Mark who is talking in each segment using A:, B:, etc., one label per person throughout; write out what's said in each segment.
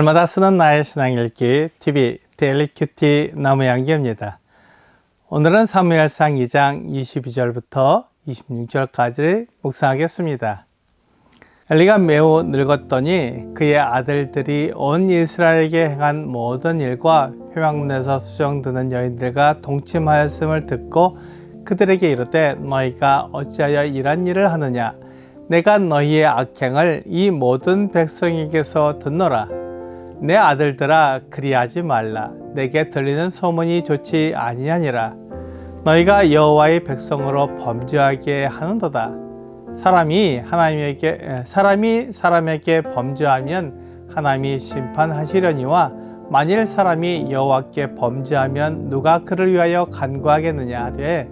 A: 날마다 쓰는 나의 신앙 읽기 TV 데일리 큐티 나무양기입니다. 오늘은 사무엘상 2장 22절부터 26절까지를 묵상하겠습니다. 엘리가 매우 늙었더니 그의 아들들이 온 이스라엘에게 행한 모든 일과 회막문에서 수정드는 여인들과 동침하였음을 듣고 그들에게 이르되 너희가 어찌하여 이런 일을 하느냐 내가 너희의 악행을 이 모든 백성에게서 듣노라 내 아들들아 그리하지 말라. 내게 들리는 소문이 좋지 아니하니라. 너희가 여호와의 백성으로 범죄하게 하는도다. 사람이 하나님에게 사람이 사람에게 범죄하면 하나님이 심판하시려니와 만일 사람이 여호와께 범죄하면 누가 그를 위하여 간구하겠느냐 하되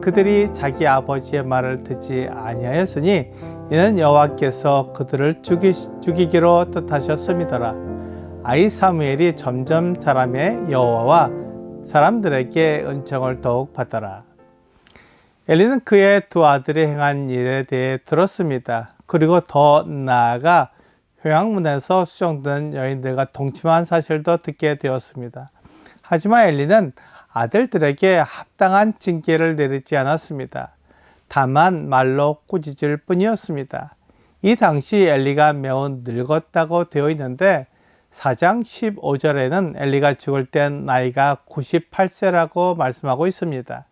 A: 그들이 자기 아버지의 말을 듣지 아니하였으니 이는 여호와께서 그들을 죽이, 죽이기로 뜻하셨음이더라 아이 사무엘이 점점 자라매 여호와와 사람들에게 은총을 더욱 받더라 엘리는 그의 두 아들이 행한 일에 대해 들었습니다. 그리고 더 나아가 회왕문에서 수정된 여인들과 동침한 사실도 듣게 되었습니다. 하지만 엘리는 아들들에게 합당한 징계를 내리지 않았습니다. 다만 말로 꾸짖을 뿐이었습니다. 이 당시 엘리가 매우 늙었다고 되어 있는데 4장 15절에는 엘리가 죽을 땐 나이가 98세라고 말씀하고 있습니다.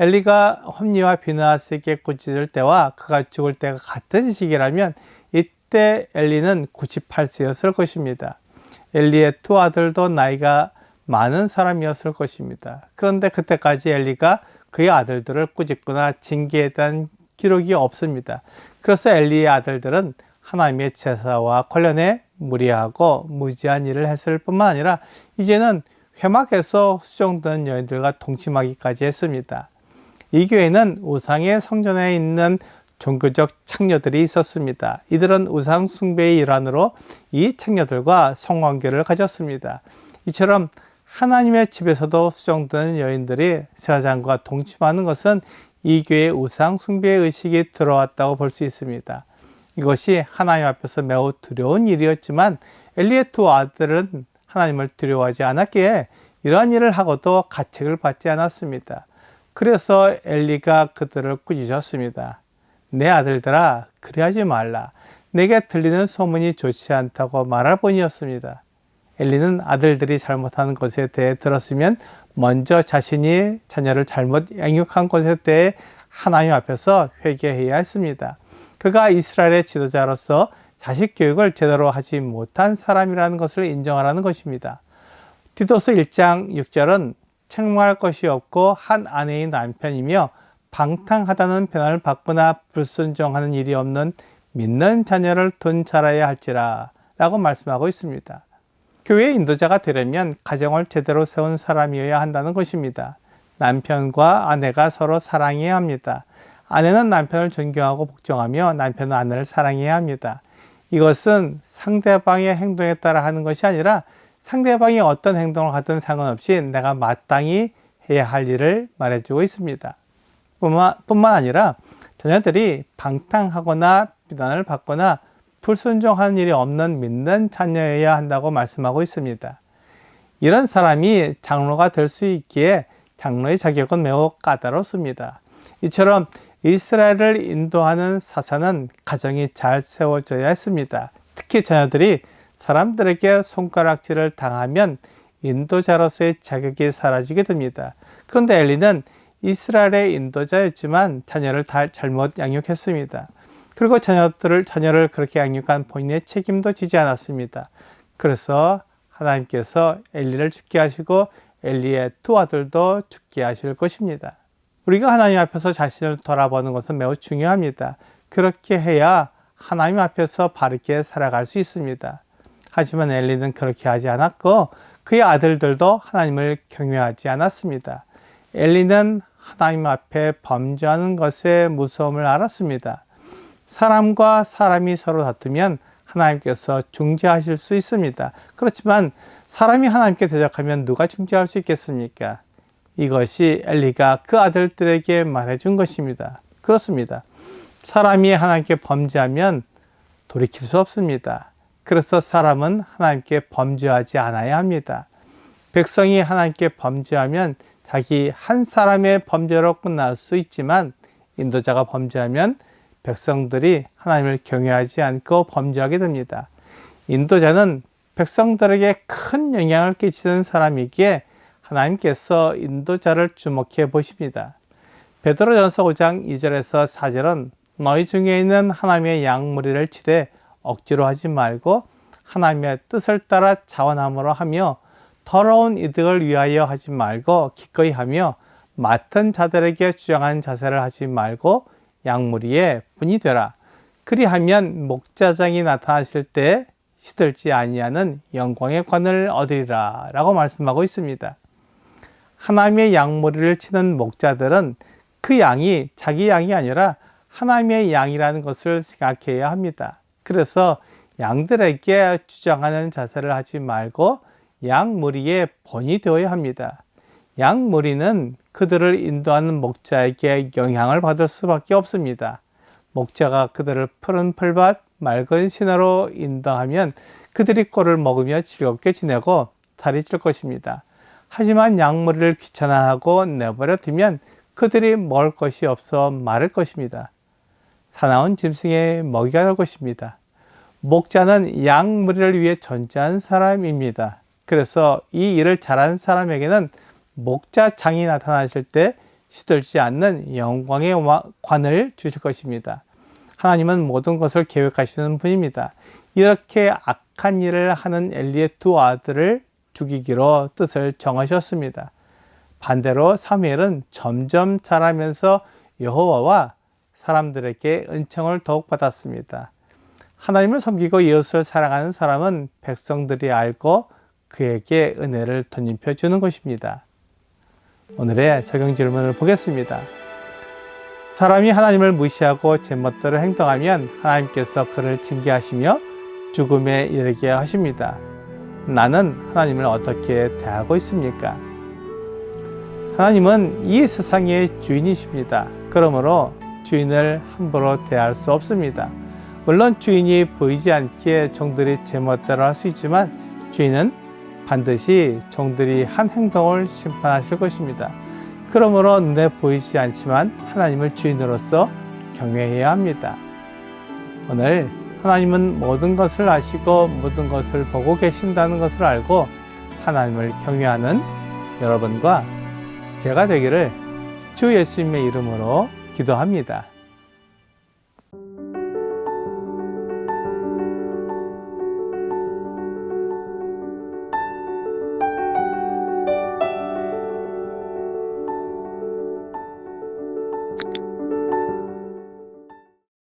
A: 엘리가 험리와 비나스에게 꾸짖을 때와 그가 죽을 때가 같은 시기라면 이때 엘리는 98세였을 것입니다. 엘리의 두 아들도 나이가 많은 사람이었을 것입니다. 그런데 그때까지 엘리가 그의 아들들을 꾸짖거나 대한 기록이 없습니다. 그래서 엘리의 아들들은 하나님의 제사와 관련해 무리하고 무지한 일을 했을 뿐만 아니라 이제는 회막에서 수정된 여인들과 동침하기까지 했습니다. 이 교회는 우상의 성전에 있는 종교적 창녀들이 있었습니다. 이들은 우상 숭배의 일환으로 이 창녀들과 성관계를 가졌습니다. 이처럼 하나님의 집에서도 수정된 여인들이 세상과 동침하는 것은 이 교회의 우상 숭배 의식이 들어왔다고 볼 수 있습니다. 이것이 하나님 앞에서 매우 두려운 일이었지만 엘리의 두 아들은 하나님을 두려워하지 않았기에 이러한 일을 하고도 가책을 받지 않았습니다. 그래서 엘리가 그들을 꾸짖었습니다. 내 아들들아 그리하지 말라. 내게 들리는 소문이 좋지 않다고 말할 뿐이었습니다. 엘리는 아들들이 잘못하는 것에 대해 들었으면 먼저 자신이 자녀를 잘못 양육한 것에 대해 하나님 앞에서 회개해야 했습니다. 그가 이스라엘의 지도자로서 자식 교육을 제대로 하지 못한 사람이라는 것을 인정하라는 것입니다. 디도스 1장 6절은 책망할 것이 없고 한 아내의 남편이며 방탕하다는 변화를 받거나 불순종하는 일이 없는 믿는 자녀를 둔 자라야 할지라 라고 말씀하고 있습니다. 교회 인도자가 되려면 가정을 제대로 세운 사람이어야 한다는 것입니다. 남편과 아내가 서로 사랑해야 합니다. 아내는 남편을 존경하고 복종하며 남편은 아내를 사랑해야 합니다. 이것은 상대방의 행동에 따라 하는 것이 아니라 상대방이 어떤 행동을 하든 상관없이 내가 마땅히 해야 할 일을 말해주고 있습니다. 뿐만, 아니라 자녀들이 방탕하거나 비난을 받거나 불순종하는 일이 없는 믿는 자녀여야 한다고 말씀하고 있습니다. 이런 사람이 장로가 될 수 있기에 장로의 자격은 매우 까다롭습니다. 이처럼 이스라엘을 인도하는 사사는 가정이 잘 세워져야 했습니다. 특히 자녀들이 사람들에게 손가락질을 당하면 인도자로서의 자격이 사라지게 됩니다. 그런데 엘리는 이스라엘의 인도자였지만 자녀를 다 잘못 양육했습니다. 그리고 자녀들을 자녀를 그렇게 양육한 본인의 책임도 지지 않았습니다. 그래서 하나님께서 엘리를 죽게 하시고 엘리의 두 아들도 죽게 하실 것입니다. 우리가 하나님 앞에서 자신을 돌아보는 것은 매우 중요합니다. 그렇게 해야 하나님 앞에서 바르게 살아갈 수 있습니다. 하지만 엘리는 그렇게 하지 않았고 그의 아들들도 하나님을 경외하지 않았습니다. 엘리는 하나님 앞에 범죄하는 것의 무서움을 알았습니다. 사람과 사람이 서로 다투면 하나님께서 중재하실 수 있습니다. 그렇지만 사람이 하나님께 대적하면 누가 중재할 수 있겠습니까? 이것이 엘리가 그 아들들에게 말해준 것입니다. 그렇습니다. 사람이 하나님께 범죄하면 돌이킬 수 없습니다. 그래서 사람은 하나님께 범죄하지 않아야 합니다. 백성이 하나님께 범죄하면 자기 한 사람의 범죄로 끝날 수 있지만 인도자가 범죄하면 백성들이 하나님을 경외하지 않고 범죄하게 됩니다. 인도자는 백성들에게 큰 영향을 끼치는 사람이기에 하나님께서 인도자를 주목해 보십니다. 베드로전서 5장 2절에서 4절은 너희 중에 있는 하나님의 양무리를 치되 억지로 하지 말고 하나님의 뜻을 따라 자원함으로 하며 더러운 이득을 위하여 하지 말고 기꺼이 하며 맡은 자들에게 주장한 자세를 하지 말고 양무리에 분이 되라. 그리하면 목자장이 나타나실 때 시들지 아니하는 영광의 관을 얻으리라 라고 말씀하고 있습니다. 하나님의 양머리를 치는 목자들은 그 양이 자기 양이 아니라 하나님의 양이라는 것을 생각해야 합니다. 그래서 양들에게 주장하는 자세를 하지 말고 양 무리의 본이 되어야 합니다. 양 무리는 그들을 인도하는 목자에게 영향을 받을 수밖에 없습니다. 목자가 그들을 푸른 풀밭, 맑은 신화로 인도하면 그들이 꼴을 먹으며 즐겁게 지내고 찔 것입니다. 하지만 양머리를 귀찮아하고 내버려 두면 그들이 먹을 것이 없어 마를 것입니다. 사나운 짐승의 먹이가 될 것입니다. 목자는 양머리를 위해 존재한 사람입니다. 그래서 이 일을 잘한 사람에게는 목자장이 나타나실 때 시들지 않는 영광의 관을 주실 것입니다. 하나님은 모든 것을 계획하시는 분입니다. 이렇게 악한 일을 하는 엘리의 두 아들을 죽이기로 뜻을 정하셨습니다. 반대로 사무엘은 점점 자라면서 여호와와 사람들에게 은총을 더욱 받았습니다. 하나님을 섬기고 이웃을 사랑하는 사람은 백성들이 알고 그에게 은혜를 덧입혀 주는 것입니다. 오늘의 적용 질문을 보겠습니다. 사람이 하나님을 무시하고 제멋대로 행동하면 하나님께서 그를 징계하시며 죽음에 이르게 하십니다. 나는 하나님을 어떻게 대하고 있습니까? 하나님은 이 세상의 주인이십니다. 그러므로 주인을 함부로 대할 수 없습니다. 물론 주인이 보이지 않기에 종들이 제멋대로 할 수 있지만 주인은 반드시 종들이 한 행동을 심판하실 것입니다. 그러므로 눈에 보이지 않지만 하나님을 주인으로서 경외해야 합니다. 오늘 하나님은 모든 것을 아시고 모든 것을 보고 계신다는 것을 알고 하나님을 경외하는 여러분과 제가 되기를 주 예수님의 이름으로 기도합니다.